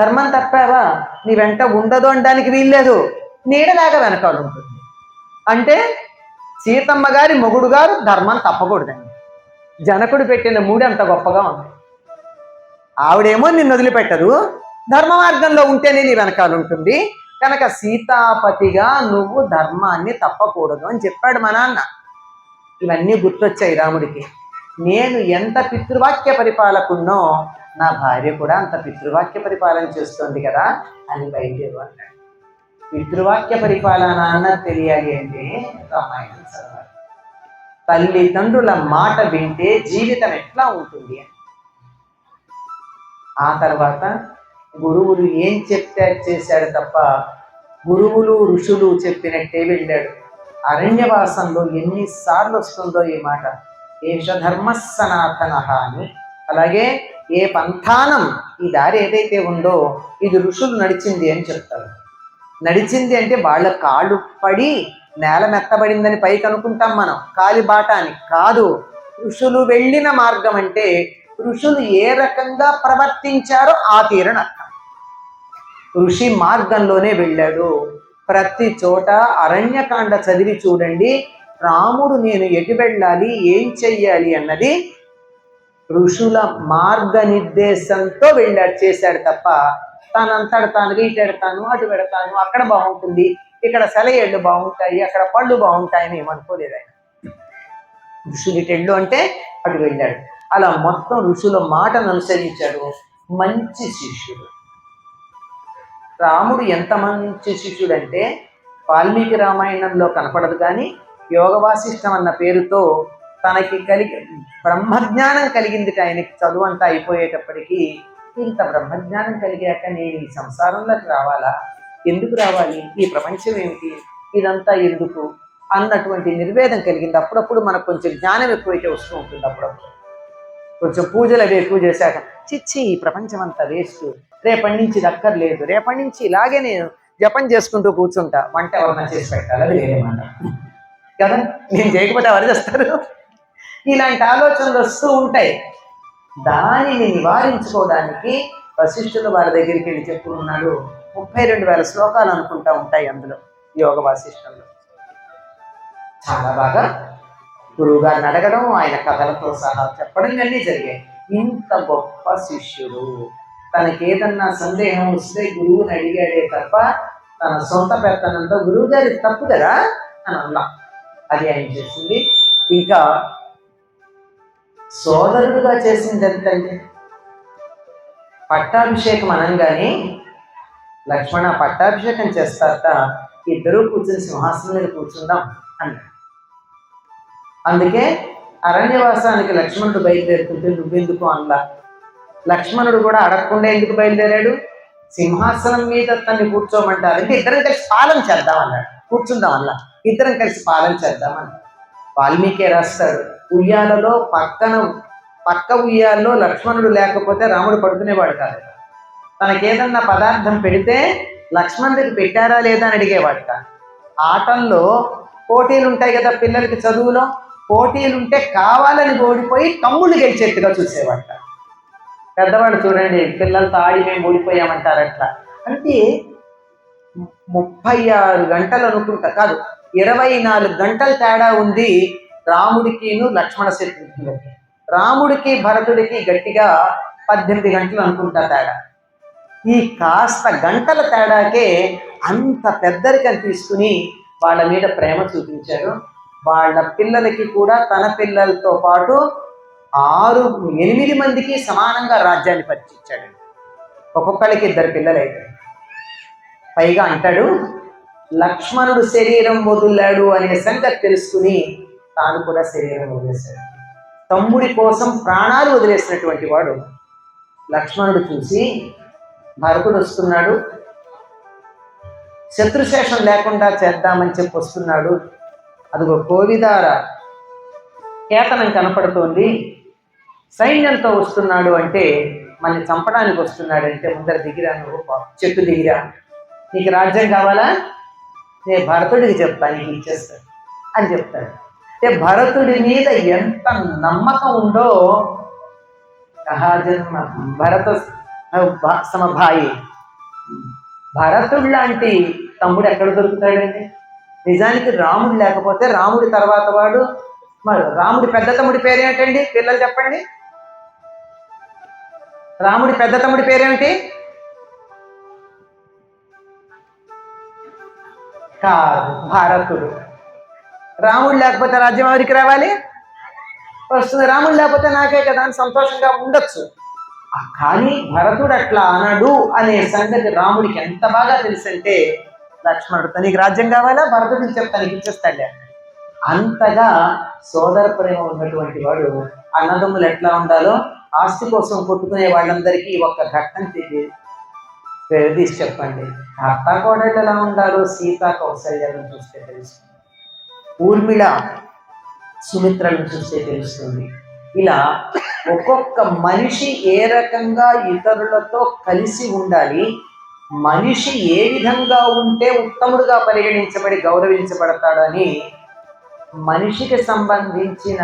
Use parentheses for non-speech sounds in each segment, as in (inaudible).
ధర్మం తప్పావా? నీ వెంట ఉండదు అనడానికి వీల్లేదు. నీడలాగా వెనకాల ఉంటుంది. అంటే సీతమ్మ గారి మొగుడు గారు ధర్మం తప్పకూడదండి. జనకుడు పెట్టిన మూడు అంత గొప్పగా ఉంది ఆవిడేమో నిన్ను వదిలిపెట్టదు. ధర్మ మార్గంలో ఉంటేనే నీ వెనకాల ఉంటుంది. కనుక సీతాపతిగా నువ్వు ధర్మాన్ని తప్పకూడదు అని చెప్పాడు మా నాన్న. ఇవన్నీ గుర్తొచ్చాయి రాముడికి. నేను ఎంత పితృవాక్య పరిపాలకున్నో నా భార్య కూడా అంత పితృవాక్య పరిపాలన చేస్తుంది కదా అని బయలుదేరు అన్నాడు పితృవాక్య పరిపాలన అన్నది తెలియాలి అంటే రామాయణం చదవాలి. తల్లిదండ్రుల మాట వింటే జీవితం ఎట్లా ఉంటుంది అని. ఆ తర్వాత గురువులు ఏం చెప్తే చేశాడు తప్ప గురువులు ఋషులు చెప్పినట్టే వెళ్ళాడు. అరణ్యవాసంలో ఎన్నిసార్లు వస్తుందో ఈ మాట. ఏష ధర్మ సనాతన అని. అలాగే ఏ పంథానం ఈ దారి ఏదైతే ఉందో ఇది ఋషులు నడిచింది అని చెప్తారు. నడిచింది అంటే వాళ్ళ కాళ్ళు పడి నేల మెత్తబడిందని పైకి అనుకుంటాం మనం. కాలి బాట అని కాదు. ఋషులు వెళ్ళిన మార్గం అంటే ఋషులు ఏ రకంగా ప్రవర్తించారో ఆ తీరన అర్థం. ఋషి మార్గంలోనే వెళ్ళాడు. ప్రతి చోట అరణ్యకాండ చదివి చూడండి. రాముడు నేను ఎటు వెళ్ళాలి? ఏం చెయ్యాలి? అన్నది ఋషుల మార్గనిర్దేశంతో వెళ్ళాడు చేశాడు తప్ప తానంతట తాను ఇటు ఎడతాను అటు పెడతాను అక్కడ బాగుంటుంది ఇక్కడ సెలయేళ్ళు బాగుంటాయి అక్కడ పళ్ళు బాగుంటాయని ఏమనుకోలేదు ఆయన. ఋషులు అంటే అటు వెళ్ళాడు. అలా మొత్తం ఋషుల మాటను అనుసరించాడు మంచి శిష్యుడు. రాముడు ఎంత మంచి శిష్యుడు అంటే వాల్మీకి రామాయణంలో కనపడదు కానీ యోగ వాసిష్టం అన్న పేరుతో తనకి కలిగి బ్రహ్మజ్ఞానం కలిగింది ఆయనకి చదువు అంతా అయిపోయేటప్పటికీ ఇంత బ్రహ్మజ్ఞానం కలిగాక నేను ఈ సంసారంలోకి రావాలా? ఎందుకు రావాలి? ఈ ప్రపంచం ఏమిటి? ఇదంతా ఎందుకు? అన్నటువంటి నిర్వేదం కలిగింది. అప్పుడప్పుడు మనకు కొంచెం జ్ఞానం ఎక్కువైతే వస్తూ ఉంటుంది అప్పుడప్పుడు. కొంచెం పూజలు అవి ఎక్కువ చేశాక చిచ్చి ఈ ప్రపంచం అంతా వేస్ట్. రేపటి నుంచి ఇది అక్కర్లేదు. రేపటి నుంచి ఇలాగే నేను జపం చేసుకుంటూ కూర్చుంటా. వంట ఎవరన్నా చేసి పెట్టాలి? అది వేరే మాట. కదా? నేను చేయకపోతే ఎవరు చేస్తారు? ఇలాంటి ఆలోచనలు వస్తూ ఉంటాయి. దానిని నివారించుకోవడానికి వశిష్ఠులు వారి దగ్గరికి వెళ్ళి చెప్పుకున్నాడు. ముప్పై రెండు వేల శ్లోకాలు అనుకుంటా ఉంటాయి అందులో యోగ వాసిష్టంలో చాలా బాగా గురువు గారిని అడగడం ఆయన కథలతో సహా చెప్పడం అన్నీ జరిగాయి. ఇంత గొప్ప శిష్యుడు. తనకి ఏదన్నా సందేహం వస్తే గురువుని అడిగాడే తప్ప తన సొంత పెత్తనంతో గురువు గారి తప్పు కదా అని అన్నా. అది ఆయన చేసింది. ఇంకా సోదరుడుగా చేసింది ఎంతండి? పట్టాభిషేకం అనగానే లక్ష్మణ పట్టాభిషేకం చేస్తాక ఇద్దరూ కూర్చుని సింహాసనం మీద కూర్చుందాం అన్నాడు అందుకే అరణ్యవాసానికి లక్ష్మణుడు బయలుదేరుతుంటే నువ్వెందుకు అనలా లక్ష్మణుడు కూడా అడగకుండా ఎందుకు బయలుదేరాడు? సింహాసనం మీద తన్ని కూర్చోమంటారు. అంటే ఇద్దరం కలిసి పాలన చేద్దాం అన్నాడు. కూర్చుందాం అన్న ఇద్దరం కలిసి పాలన చేద్దాం అన్నాడు. వాల్మీకే రాస్తాడు? ఉయ్యాలలో పక్కన పక్క ఉయ్యాల్లో లక్ష్మణుడు లేకపోతే రాముడు పడుకునేవాడు కాదు. తనకేదన్నా పదార్థం పెడితే లక్ష్మణుడికి పెట్టారా లేదా అని అడిగేవాడు కాదు. ఆటల్లో పోటీలు ఉంటాయి కదా పిల్లలకి చదువులో పోటీలు ఉంటే కావాలని ఓడిపోయి తమ్ముళ్ళు గెలిచేట్టుగా చూసేవాట పెద్దవాళ్ళు చూడండి పిల్లలతో ఆడి మేము ఓడిపోయామంటారు అట్లా అంటే ముప్పై ఆరు గంటలు అనుకుంటా కాదు ఇరవై నాలుగు గంటల తేడా ఉంది రాముడికిను లక్ష్మణ శత్రుఘ్నులకి రాముడికి భరతుడికి గట్టిగా పద్దెనిమిది గంటలు అనుకుంటా తేడా. ఈ కాస్త గంటల తేడాకే అంత పెద్దరికం తీసుకుని వాళ్ళ మీద ప్రేమ చూపించారు. వాళ్ళ పిల్లలకి కూడా తన పిల్లలతో పాటు ఆరు ఎనిమిది మందికి సమానంగా రాజ్యాన్ని పరిచించాడు ఒక్కొక్కరికి ఇద్దరు పిల్లలైతే. పైగా అంటాడు లక్ష్మణుడు శరీరం వదిలాడు అనే సంగతి తెలుసుకుని తాను కూడా శరీరం వదిలేశాడు. తమ్ముడి కోసం ప్రాణాలు వదిలేసినటువంటి వాడు లక్ష్మణుడు చూసి భరతుడు వస్తున్నాడు. శత్రుశేషం లేకుండా చేద్దామని చెప్పి వస్తున్నాడు. అదిగో కోవిదార కేతనం కనపడుతోంది. సైన్యంతో వస్తున్నాడు అంటే మనల్ని చంపడానికి వస్తున్నాడు అంటే ముందర దిగిరా నువ్వు చెట్టు దిగిరా. నీకు రాజ్యం కావాలా? నేను భరతుడికి చెప్తాను నీకు ఇచ్చేస్తాను అని చెప్తాడు. అంటే భరతుడి మీద ఎంత నమ్మకం ఉందో సహజన్మ భరత సమభాయి. భరతుడు లాంటి తమ్ముడు ఎక్కడ దొరుకుతాడండి? నిజానికి రాముడు లేకపోతే రాముడి తర్వాత వాడు మరి రాముడి పెద్ద తమ్ముడి పేరేమిటండి పిల్లలు చెప్పండి. రాముడి పెద్ద తమ్ముడి పేరేమిటి కాదు భారతుడు. రాముడు లేకపోతే రాజ్యం ఎవరికి రావాలి? వస్తుంది. రాముడు లేకపోతే నాకే కదా అని సంతోషంగా ఉండొచ్చు. కానీ భరతుడు అట్లా అనడు అనే సంగతి రాముడికి ఎంత బాగా తెలుసంటే లక్ష్మణుడు తనకి రాజ్యం కావాలా? భరతుడు చెప్తా తనకి ఇచ్చేస్తాడే అంతగా సోదర ప్రేమ ఉన్నటువంటి వాడు అన్నదమ్ములు ఎట్లా ఉండాలో ఆస్తి కోసం కొట్టుకునే వాళ్ళందరికీ ఒక ఘట్టం తిరిగి తీసి చెప్పండి. అత్త కోడళ్ళు ఎలా ఉండాలో సీత కౌశల్యాలను చూస్తే తెలుస్తుంది. ఊర్మిళ సుమిత్రలను చూస్తే తెలుస్తుంది. ఇలా ఒక్కొక్క మనిషి ఏ రకంగా ఇతరులతో కలిసి ఉండాలి మనిషి ఏ విధంగా ఉంటే ఉత్తముడుగా పరిగణించబడి గౌరవించబడతాడని మనిషికి సంబంధించిన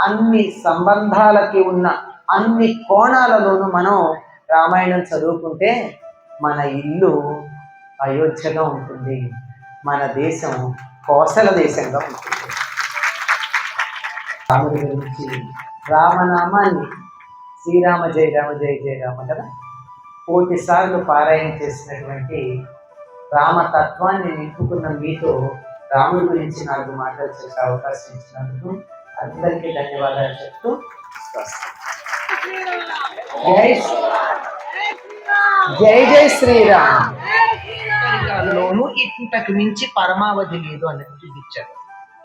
అన్ని సంబంధాలకి ఉన్న అన్ని కోణాలలోనూ మనం రామాయణం చదువుకుంటే మన ఇల్లు అయోధ్యగా ఉంటుంది. మన దేశం కోసల దేశంగా ఉంటుంది రాముడి గురించి రామనామాన్ని శ్రీరామ జయ రామ జయ జయ రామ కదా? కోటి సార్లు పారాయణ చేసినటువంటి రామతత్వాన్ని నింపుకున్న మీతో రాముడి గురించి నాలుగు మాటలు చెప్పే అవకాశం ఇచ్చినందుకు అందరికీ ధన్యవాదాలు చెప్తూ జై జై జై శ్రీరామ్. లోను ఇంతకు మించి పరమావధి లేదు అనేది చూపించాడు.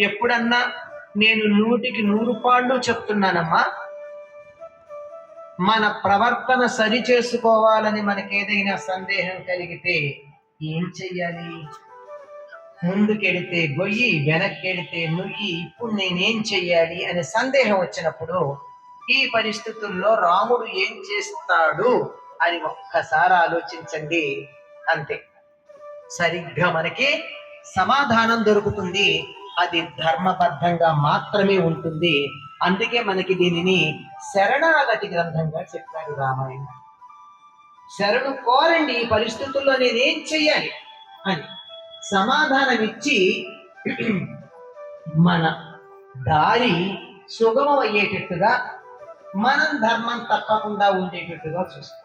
ఎప్పుడన్నా నేను నూటికి నూరు పాళ్ళు చెప్తున్నానమ్మా మన ప్రవర్తన సరి చేసుకోవాలని మనకి ఏదైనా సందేహం కలిగితే ఏం చెయ్యాలి? ముందుకెడితే గొయ్యి వెనక్కెడితే నుయ్యి ఇప్పుడు నేనేం చెయ్యాలి అనే సందేహం వచ్చినప్పుడు ఈ పరిస్థితుల్లో రాముడు ఏం చేస్తాడు అని ఒక్కసారి ఆలోచించండి అంతే. సరిగ్గా మనకి సమాధానం దొరుకుతుంది. అది ధర్మబద్ధంగా మాత్రమే ఉంటుంది. అందుకే మనకి దీనిని శరణాగతి గ్రంథంగా చెప్పాడు రామాయణ. శరణు కోరండి ఈ పరిస్థితుల్లో నేనేం చెయ్యాలి అని సమాధానం ఇచ్చి (clears throat) మన దారి సుగమం అయ్యేటట్టుగా మనం ధర్మం తప్పకుండా ఉండేటట్టుగా చూస్తాం.